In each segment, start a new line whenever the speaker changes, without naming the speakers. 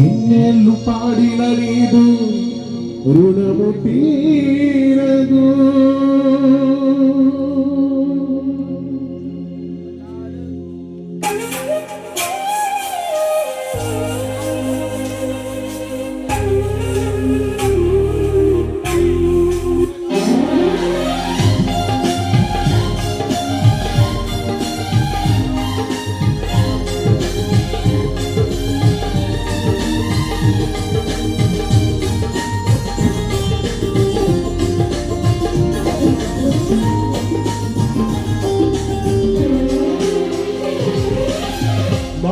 ఎన్నెల్లు పాడిన నీదు రుణము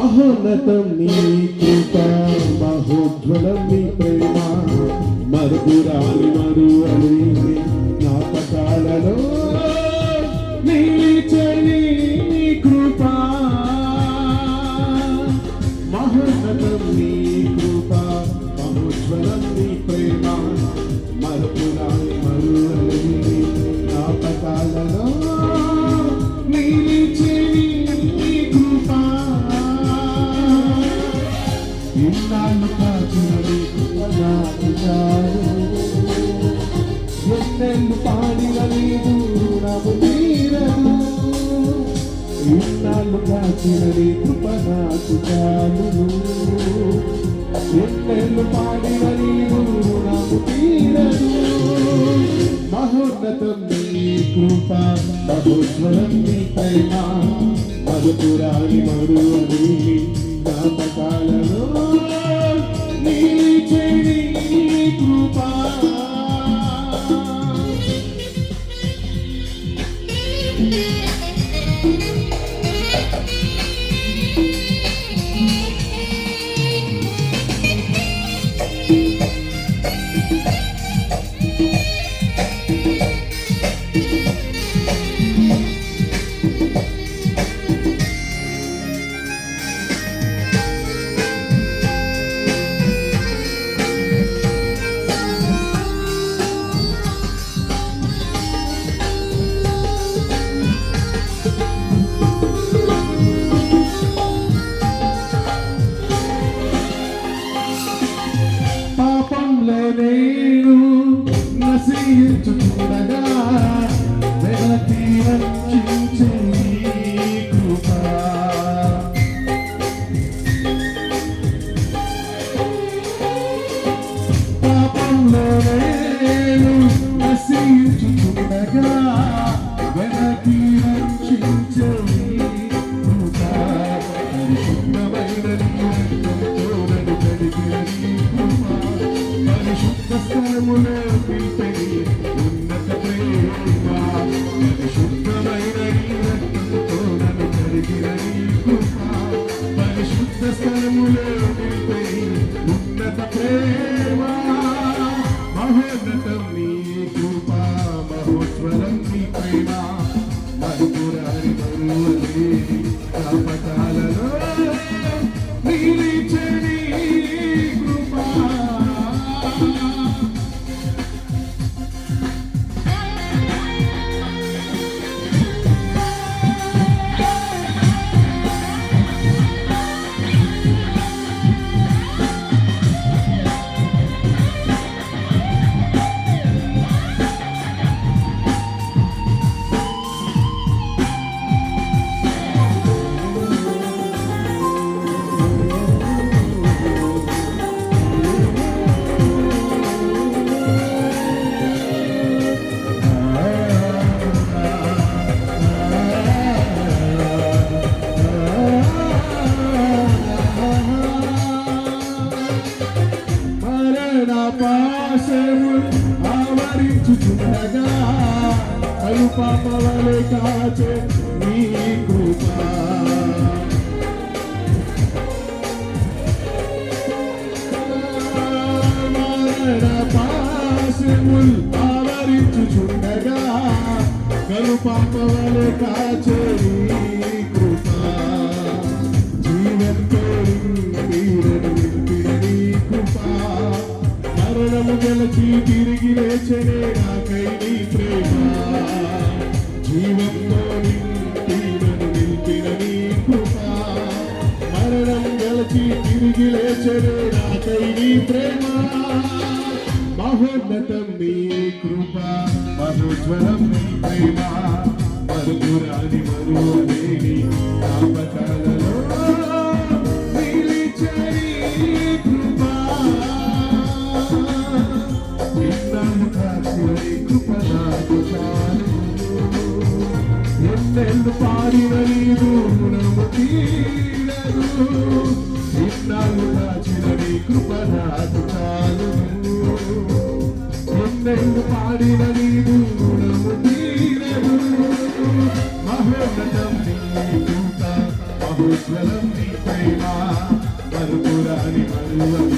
మహోన్నతం నీ కృప మహోజ్వలం నీ ప్రేమ. మరుగురాని మరువని జ్ఞాపకాలలో ఇన్నాళ్ళు కాచినది నాకు చాలు ఎన్నెళ్ళు పాడిన నీదు రుణము తీరదు ఇన్నాళ్ళు కాచినది కృప నాకు చాలు ఎన్నెళ్ళు పాడిన నీదు రుణము తీరదు మహోన్నతం నీ కృప మహోజ్వలం నీ ప్రేమ మరువని నశించుచుండగా వెనక్కి రక్షించే కృప పాపంలో నేను నశించుచుండగా Uhum. పాశము ఆవరించుచుండగా అలు పాపవలే కాచే నీ కృప. మరణ పాశము ఆవరించుచుండగా కలు పాపవలే కాచే మరణము గెలచి తిరిగి లేచనే నాకై నీ ప్రేమ. జీవంతో నింపిన నిలిపిన నీ కృప. మరణం తలచి తిరిగి లేచనే నాకై నీ ప్రేమ. మహోన్నతం నీ కృప మధుజ్వరం నీ ప్రేమ. మరుపురాని మరువలేని ಇನ್ನೆಂದು ಪಾಡಿನ ನೀನು ನಮ ತೀರದು ಇನ್ನಾಳು ನಾಚಿನ ನೀ ಕೃಪನಾದು ನಾನು ಇನ್ನೆಂದು ಪಾಡಿನ ನೀನು ನಮ ತೀರದು మహోన్నతం నీ దూత మహోజ్వలం నీ ప్రేమ మరుపురాని మరువని